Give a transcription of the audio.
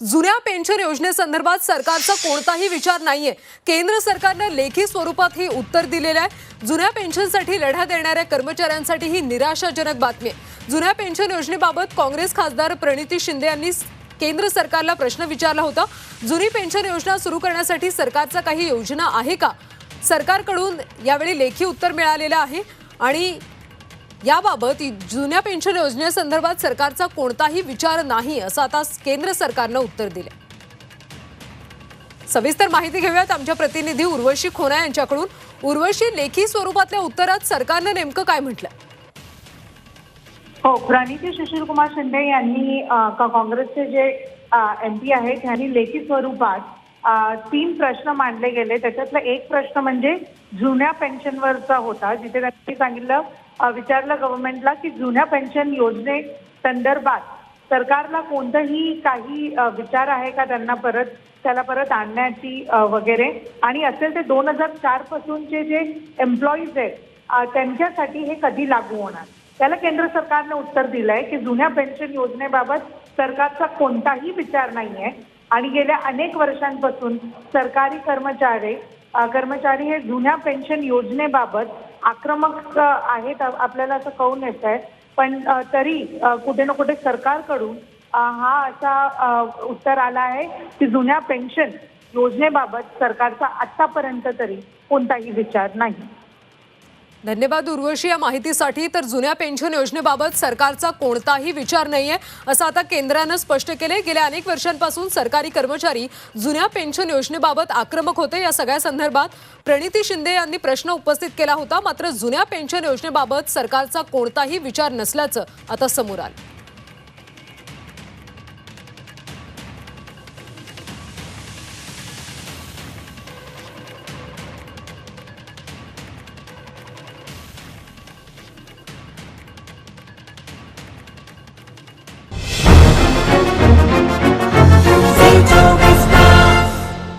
जुन्या पेन्शन योजनेसंदर्भात सरकारचा कोणताही विचार नाहीये. केंद्र सरकारनं लेखी स्वरूपात ही उत्तर दिलेलं आहे. जुन्या पेन्शनसाठी लढा देणाऱ्या कर्मचाऱ्यांसाठी ही निराशाजनक बातमी आहे. जुन्या पेन्शन योजनेबाबत काँग्रेस खासदार प्रणिती शिंदे यांनी केंद्र सरकारला प्रश्न विचारला होता. जुनी पेन्शन योजना सुरू करण्यासाठी सरकारचा काही योजना आहे का? सरकारकडून यावेळी लेखी उत्तर मिळालेलं आहे. आणि याबाबत जुन्या पेन्शन योजनेसंदर्भात सरकारचा कोणताही विचार नाही असं आता केंद्र सरकारनं उत्तर दिलं सविस्तर माहिती घेऊयात आमच्या प्रतिनिधी उर्वशी खोना यांच्याकडून. उर्वशी लेखी स्वरूपातल्या उत्तरात सरकारनं नेमकं काय म्हटलं? हो प्रणिती सुशीलकुमार शिंदे यांनी काँग्रेसचे जे एम पी आहेत त्यांनी लेखी स्वरूपात तीन प्रश्न मांडले गेले. त्याच्यातला एक प्रश्न म्हणजे जुन्या पेन्शनवरचा होता जिथे त्यांनी सांगितलं विचारलं गव्हर्नमेंटला की जुन्या पेन्शन योजने संदर्भात सरकारला कोणतंही काही विचार आहे का त्यांना परत त्याला परत आणण्याची वगैरे? आणि असेल ते दोन हजार चार पासूनचे जे एम्प्लॉईज आहेत त्यांच्यासाठी हे कधी लागू होणार? त्याला केंद्र सरकारनं उत्तर दिलंय की जुन्या पेन्शन योजनेबाबत सरकारचा कोणताही विचार नाहीये. आणि गेल्या अनेक वर्षांपासून सरकारी कर्मचारी कर्मचारी हे जुन्या पेन्शन योजनेबाबत आक्रमक आहेत आपल्याला असं कळून येत आहे पण तरी कुठे ना कुठे सरकारकडून हा असा उत्तर आला आहे की जुन्या पेन्शन योजनेबाबत सरकारचा आतापर्यंत तरी कोणताही विचार नाही. धन्यवाद उर्वशी या माहितीसाठी. तर जुन्या पेन्शन योजनेबाबत सरकारचा कोणताही विचार नाहीये असं आता केंद्रानं स्पष्ट केले गेल्या अनेक वर्षांपासून सरकारी कर्मचारी जुन्या पेन्शन योजनेबाबत आक्रमक होते. या सगळ्या संदर्भात प्रणिती शिंदे यांनी प्रश्न उपस्थित केला होता. मात्र जुन्या पेन्शन योजनेबाबत सरकारचा कोणताही विचार नसल्याचं आता समोर आलं.